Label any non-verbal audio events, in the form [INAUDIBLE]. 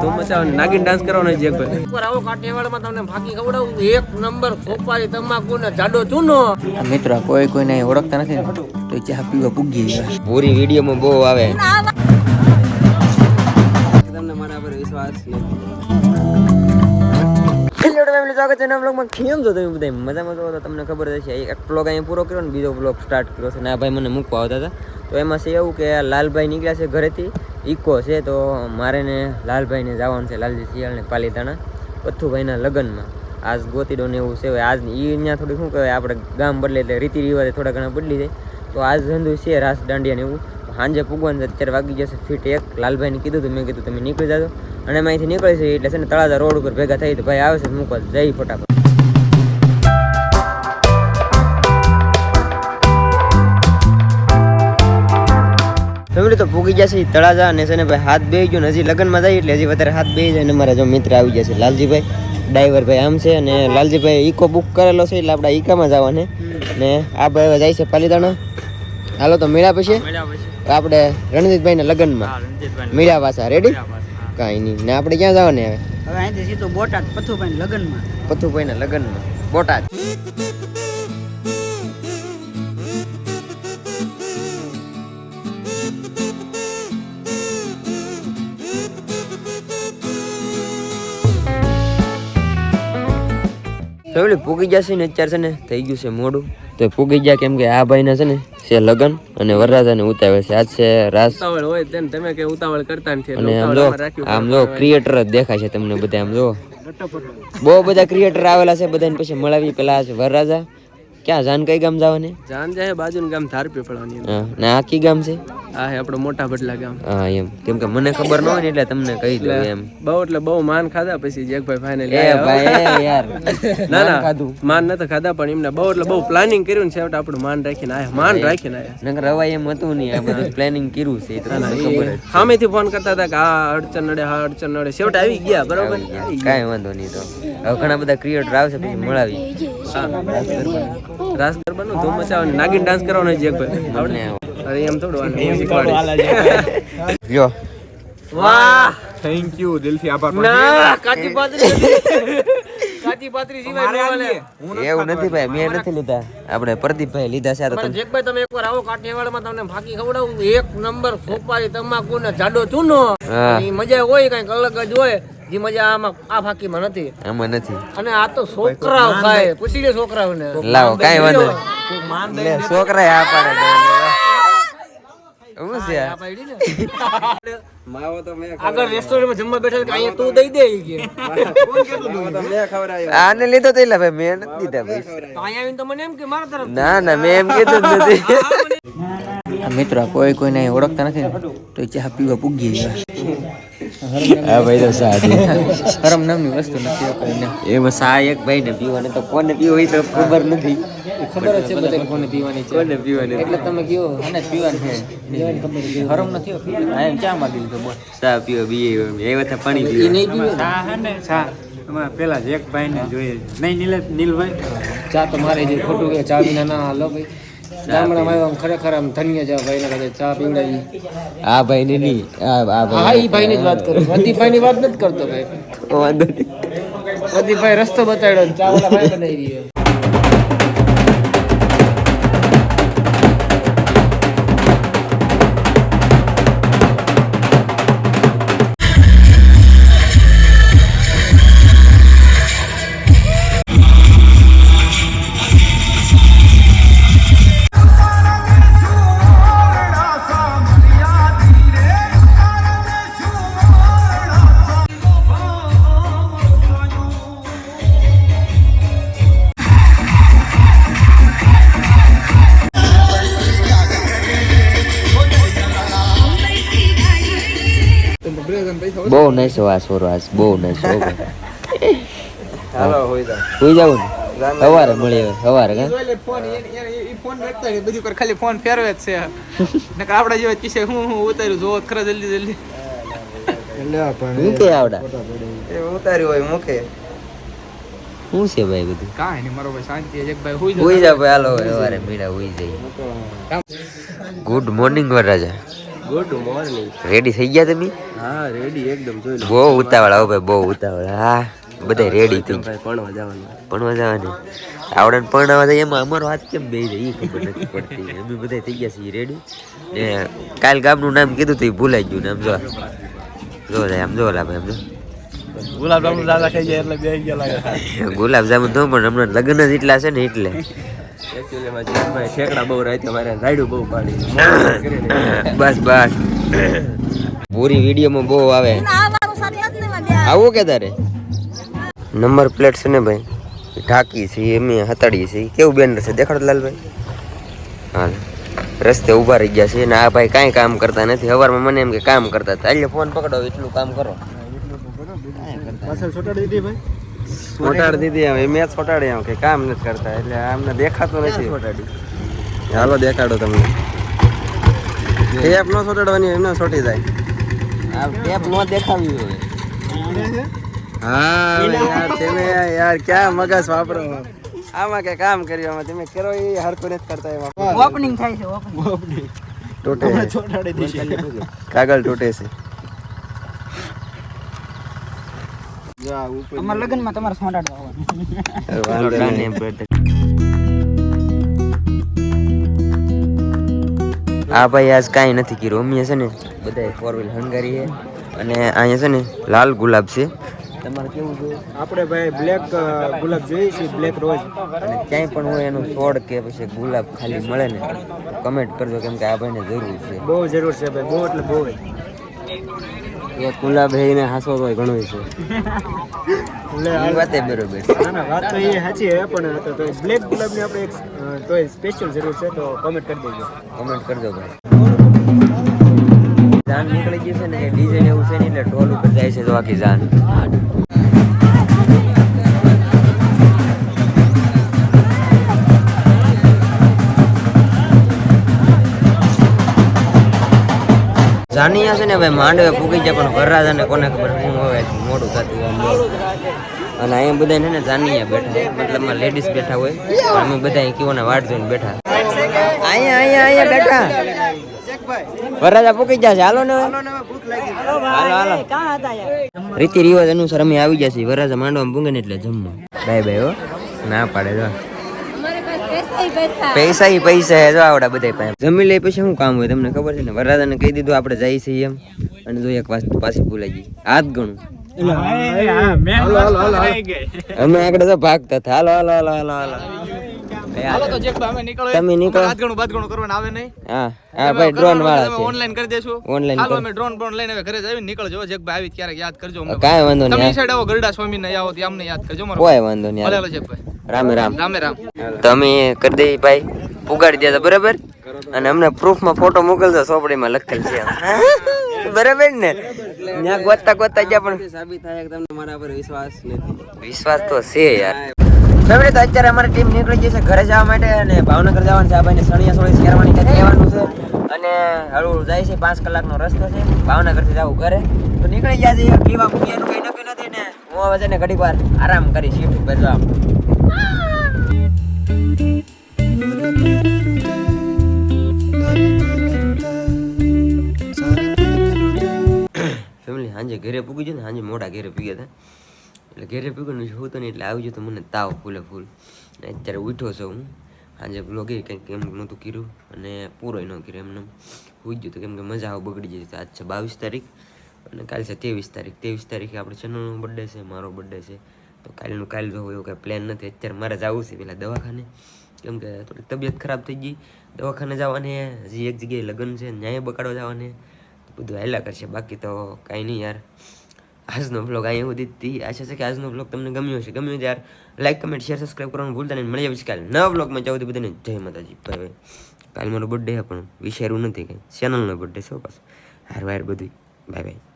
ધૂમ મચાવવાની નાગીન ડાન્સ કરવાનો છે પર ઉપર આવો કાઠિયાવાડમાં તમને ભાગી ખવડાવું. એક નંબર ખોપારી તમાકુ ને જાડો ચૂનો. મિત્રો કોઈ કોઈને ઓળખતા નથી ને તો ચા પીવા પૂગી ગયા. પૂરી વિડીયોમાં બહુ આવે. તમને મારા પર વિશ્વાસ નથી. હેલો ફેમિલી સ્વાગત છે નવા બ્લોગમાં કેમ છો તમે બધા મજામાં છો? તો તમને ખબર છે એક બ્લોગ અહીંયા પૂરો કર્યો ને, બીજો બ્લોગ સ્ટાર્ટ કર્યો છે. ને આ ભાઈ મને મૂકવા આવતા હતા. તો એમાં છે એવું કે લાલભાઈ નીકળ્યા છે ઘરેથી ઇકો છે, તો મારે ને લાલભાઈને જવાનું છે, લાલજી શિયાળને પાલીતાણા, પથ્થુભાઈના લગ્નમાં. આજ ગોતીડો ને એવું છે આજ એ અહીંયા થોડું શું કહેવાય, આપણે ગામ બદલે એટલે રીતિ રિવાજે થોડા ઘણા બદલી જાય. તો આજ ધંધુ છે, રાસ દાંડિયા ને એવું. સાંજે પૂગવાનું અત્યારે વાગી જશે ફીટ એક. લાલભાઈને કીધું હતું મેં કીધું, તમે નીકળી જાજો. અને અમે અહીંથી નીકળીશું એટલે છે ને તળાજા રોડ ઉપર ભેગા થઈ તો ભાઈ આવે છે મૂકવા જઈ ફટાફટ. ફેમિલી તો પૂગી જશે તળાજા અને છે ને ભાઈ હાથ બે ગયો ને હજી લગ્નમાં જાય એટલે હજી વધારે હાથ બે જાય અને મારા જો મિત્ર આવી જશે લાલજીભાઈ ડ્રાઈવર ભાઈ આમ છે અને લાલજીભાઈ ઈકો બુક કરેલો છે એટલે આપણે ઈકામાં જવાને. ને આ ભાઈ જાય છે પાલીતાણા. હાલો તો મેળા પછી. આપણે રણજીતભાઈના લગ્નમાં. મેળા પાછા રેડી કાંઈ નહીં. ને આપણે ક્યાં જવાનું હવે? હવે અહીંથી સીધો બોટાદ પથુભાઈ લગ્નમાં. પથુભાઈના લગ્નમાં. બોટાદ. ફેમિલી પૂગી જશે ને અત્યારે છે ને? થઈ ગયું છે મોડું. તો પૂગી ગયા કેમ કે આ ભાઈના છે ને છે લગ્ન અને વરરાજાને ઉતાવળ છે. આજ છે રાસ. ઉતાવળ હોય તેમ તમે કે ઉતાવળ કરતા નથી અને આમ જો આમ જો ક્રિએટર જ દેખાય છે તમને બધા આમ જો. બહુ બધા ક્રિએટર આવેલા છે બધાને પછી મળાવી પેલા છે વરરાજા. ક્યાં જાન કઈ ગામ જવાની? જાન જાય બાજુનું ગામ ધારપી પડવાની ના આખી ગામ છે? આ હે આપણો મોટા બદલા ગામ. હા એમ. કેમ કે મને ખબર ન હોય ને એટલે તમને કહી દઉં એમ. બહુ એટલે બહુ માન ખાધા પછી જેકભાઈ ફાઇનલ એ ભાઈ યાર. [LAUGHS] ના ના માન નતો ખાધા પણ એમને બહુ એટલે બહુ પ્લાનિંગ કર્યું ને છેવટે આપણું માન રાખીને આયા. માન રાખીને આયા. નકર રવાય એમ હતું નહીં આ બધું પ્લાનિંગ કર્યું છે તો તમને ખબર છે. સામેથી ફોન કરતા હતા કે આ અડચણ નડે હા અડચણ નડે. છેવટે આવી ગયા બરોબર? કાઈ વાંધો નહીં તો. હવે ઘણા બધા ક્રિએટર આવશે પછી મળાવી. રાસ ગરબાનું ધૂમ મચાવવાનું નાગીન ડાન્સ કરવાનો જેકભાઈ આવડે. અરે એમ થોડું આને music વાળી. લ્યો વાહ! થેન્ક યુ દિલથી આભાર. ના કાચી પાતરી [LAUGHS] કાચી પાતરી સિવાય એવું નથી ભાઈ મેં નથી લીધા. આપણે પ્રદીપભાઈ લીધા છે આ તો પણ તમે જેકભાઈ તમે એકવાર આવો કાઠિયાવાડમાં તમને ફાકી ખવડાવું. એક નંબર સોપારી તમાકુ ને જાડો ચૂનો. એ મજા હોય કંઈક અલગ જ હોય. જે મજા આમાં આ ફાકીમાં નથી. આમાં નથી. અને આ તો છોકરાઓ ખાય. પૂછી લે છોકરાઓને. લાવો કાંઈ વાંધો છોકરા આ પાડે તો શું છે? આ? આ પાડી ને. આગળ રેસ્ટોરન્ટમાં જમવા બેઠા કે અહીંયા તું દઈ દે ઈ કે. આને લીધો તો એટલે ભાઈ મેં નથી દીધા ભાઈ તો અહીંયા આવીને તો મને એમ કે મારા તરફ ના ના મેં એમ કીધું જ નથી. મિત્રો કોઈ કોઈને અહીં ઓળખતા નથી ને તો ચા પીવા પૂગી ગયા. હા ભાઈ તો સા હરમ નામની વસ્તુ નથી એમાં સા એક ભાઈ ને પીવાને તો કોને પીવો એ તો ખબર નથી. ખબર જ છે બધા કોને પીવાની છે. કોને પીવાની એટલે તમે કયો અને પીવાનું છે. પીવાની ખબર છે. હરમ નથી પીવાની? આ એમ ચા માં દીધું બોલ. સા પીવો બીએ એ વખતે પાણી એ નહીં પીવો ચા હે ને ચા. અમારા પેલા જેકભાઈ ને જોઈએ. નહીં નીલ નીલભાઈ? ચા તો મારે જે ખોટું કે ચા વિના ના હાલો ભાઈ. ગામડામાં આવ્યો આમ ખરેખર આમ ધન્ય છે ભાઈને કદાચ ચા પીવડાવી આ ભાઈ ને નહીં આ આ હા એ ભાઈની જ વાત કરું. ની વાત નથી કરતો ભાઈ. વાંધો રસ્તો બતાડ્યો ચા વાળા ભાઈ બનાવી રહ્યો. બહુ નાઈસ આ સોરો આજ બહુ નાઈસ હો ભાઈ. હાલો હોય તો સુઈ જાવું ને? સવારે મળીએ સવારે કે? ફોન ફોન બધું કર ખાલી ફોન ફેરવે જ છે. નકર આપડા જેવા કિસ્સે હું હું ઉતાર્યું જોવો ખરા જલ્દી જલ્દી. ઉતાર્યું હોય મુખે શું છે ભાઈ બધું? કાંઈ નહીં મારો ભાઈ શાંતિ છે. ભાઈ હુઈ હુઈ ભાઈ હાલો સવારે મીડા હુઈ જઈએ ગુડ મોર્નિંગ વરરાજા. ગુડ મોર્નિંગ રેડી થઈ ગયા તમે? હા રેડી એકદમ જોઈ લો. બહુ ઉતાવળ આવો ભાઈ બહુ ઉતાવળ. હા બધા રેડી થઈ ભાઈ ભણવા જવાનું. પણ મજા આવે આવડે ને પણ આવે એમાં અમારો હાથ કેમ બે જાય એ ખબર નથી પડતી. અમે બધા થઈ ગયા છીએ રેડી ને કાલ ગામનું નામ કીધું તો એ ભૂલાઈ ગયું ને આમ જો. જો આમ જો ભાઈ આમ જો. ગુલાબ જામુન દાદા ખાઈ જાય એટલે બે ગયા લાગે. ગુલાબ જામુન તો પણ હમણાં લગ્ન જ એટલા છે ને એટલે. એકચ્યુઅલી માં જીવનભાઈ ઠેકડા બહુ રાખ્યા મારે રાયડું બહુ પાડી. બસ બસ. પૂરી વિડીયોમાં બહુ આવે. આવું કે તારે? નંબર પ્લેટ છે ને ભાઈ? ઢાકી છે એમી હતાડી છે. કેવું બેનર છે? દેખાડો લાલભાઈ. હાલ. રસ્તે ઊભા રહી ગયા છે ને આ ભાઈ કાંઈ કામ કરતા નથી. સવારમાં મને એમ કે કામ કરતા હતા. એટલે ફોન પકડો એટલું કામ કરો. છોટાડી દીધી હવે મેં ફોટાડી આમ કે કામ નથી કરતા એટલે આમને દેખાતું નથી. ફોટાડી? હાલો દેખાડો તમને. ટેપ ન છોટાડવાની એમને છોટી જાય. આ ટેપ ન દેખાવી હોય. હા યાર તમે યાર ક્યાં મગજ વાપરો? આમાં કે કામ કર્યું આમાં તમે કરો એ હરકો નથી કરતા એમાં. ઓપનિંગ થાય છે ઓપનિંગ તૂટે. કાગળ તૂટે છે. અમારા લગ્નમાં તમારે સોંટાડવા આવવાનું આ ભાઈ આજ કાંઈ નથી કર્યું. અમે છે ને બધા ફોર વ્હીલ હંગારી છે અને અહીંયા છે ને લાલ ગુલાબ છે. તમારે કેવું જોઈએ આપણે ભાઈ બ્લેક ગુલાબ જોઈએ છે બ્લેક રોજ. અને ક્યાંય પણ હોય એનું છોડ કે પછી ગુલાબ ખાલી મળે ને કમેન્ટ કરજો કેમ કે આ ભાઈને જરૂર છે. બહુ જરૂર છે ભાઈ બહુ એટલે બહુ એક ગુલાબ હે એને હાસો તો ઘણું છે એ બરોબર. ના ના વાત તો એ સાચી પણ તો- બ્લેક ગુલાબની આપણે એક તો સ્પેશિયલ જરૂર છે તો કમેન્ટ કરી દેજો. કમેન્ટ કરજો ભાઈ. જાન નીકળી ગયું છે ને એ ડીઝલ એવું છે ને એટલે ઢોલ ઉપર જાય છે તો આખી જાન. જાનિયા છે ને ભાઈ માંડવે પૂગી જાય, પણ વરરાજાને કોને ખબર હું હવે મોડું થતું આમ અને અહીંયા બધા ને જાનિયા બેઠા મતલબ મતલબમાં લેડીઝ બેઠા હોય અમે બધા કીઓને વાટ જોઈને બેઠા. અહીંયા અહીંયા અહીંયા બેઠા. વરરાજા ગયા છે. હાલો ને. હાલો હાલો. રીતિ રિવાજ અનુસાર અમે આવી છીએ. વરરાજા માંડવામાં પૂગે ને એટલે જમવા. બાય બાય હો. ના પાડે જો પૈસા. ઈ પૈસા હે જો આવડા બધા પાસે. જમી લે પછી શું કામ હોય તમને ખબર છે ને? વરરાજાને કહી દીધું આપણે જઈએ છીએ એમ. અને જો એક વાત પાછી ભૂલાઈ ગઈ. હાથ ગણું. અમે આગળ તો ભાગતા હતા. હાલો હાલો હાલો હાલો હાલો. હાલો હાલો. તો જેક ભાઈ અમે નીકળો તમે નીકળો. હાથ ઘણું કરવાનું આવે નહીં. હા હા ભાઈ ડ્રોન વાળા છે. ઓનલાઈન કરી દેશું. Online હાલો અમે ડ્રોન ડ્રોન લઈને હવે ઘરે જઈને નીકળજો જેક ભાઈ આવી ક્યારેક યાદ કરજો અમને. કાંઈ વાંધો નહીં સાઈડ આવો ગરડા સ્વામી ને આવો તો અમને યાદ કરજો મારો કોઈ વાંધો નહીં હાલો. જેક ભાઈ. રામે રામ. રામે રામ. તમે કરી દઈ ભાઈ. ઉગાડી દેતા બરાબર. અને અમને પ્રૂફમાં ફોટો મોકલજો સોપડીમાં લખેલ છે બરાબર ને? ત્યાં ગોતતા ગોતતા ગયા પણ સાબિત થાય તમને મારા પર વિશ્વાસ નથી. વિશ્વાસ તો છે યાર. ફેમિલી તો અત્યારે અમારી ટીમ નીકળી છે ઘરે જવા માટે અને ભાવનગર જવાનું છે. આ ભાઈને સણિયા સોળી શેરવાની કંઈક લેવાનું છે. અને હળવું જાય છે પાંચ કલાકનો રસ્તો છે. ભાવનગરથી જવું ઘરે. તો નીકળી ગયા છે પીવા પૂગીનું કંઈ નક્કી નથી ને હું હવે છે ઘડીક વાર આરામ કરી સીટ ઉપર જવા ફેમિલી સાંજે ઘરે પૂગી ગયો ને સાંજે મોડા ઘરે પી ગયા હતા. એટલે ઘરે પીગો ને હું તો નહીં એટલે આવી તો મને તાવ ફૂલે ફૂલ. અત્યારે ઉઠ્યો છું. હું સાંજે બ્લોગે કંઈક એમ નહોતું કર્યું અને પૂરો ન કર્યો એમને. હોઈ ગયું તો કેમ કે મજા આવ બગડી જતી આજ છે બાવીસ તારીખ અને કાલ છે ત્રેવીસ તારીખ. ત્રેવીસ તારીખે આપણે ચનોનો બર્થડે છે, મારો બર્થડે છે. તો કાલનું કાલ જો એવું કાંઈ પ્લાન નથી. અત્યારે મારે જવું છે પેલા દવાખાને. કેમ કે થોડીક તબિયત ખરાબ થઈ ગઈ. દવાખાને જવાને, હજી એક જગ્યાએ લગ્ન છે, ન્યાય બગાડવા જવાને. બધું હેલા કરશે. બાકી તો કાંઈ નહીં યાર. આજનો બ્લોગ અહીંયા સુધી આશા છે કે આજનો બ્લોગ તમને ગમ્યો હશે. ગમ્યો યાર લાઈક કમેન્ટ શેર સબસ્ક્રાઈબ કરવાનું ભૂલતા નહીં. મળી આવે કાલે નવા બ્લોગમાં જાઉં બધાને જય માતાજી. ભાઈ કાલે મારો બર્થડે પણ વિચાર્યું નથી કંઈ. ચેનલનો બર્થડે છે પાછો. હાર વાર બધું બાય બાય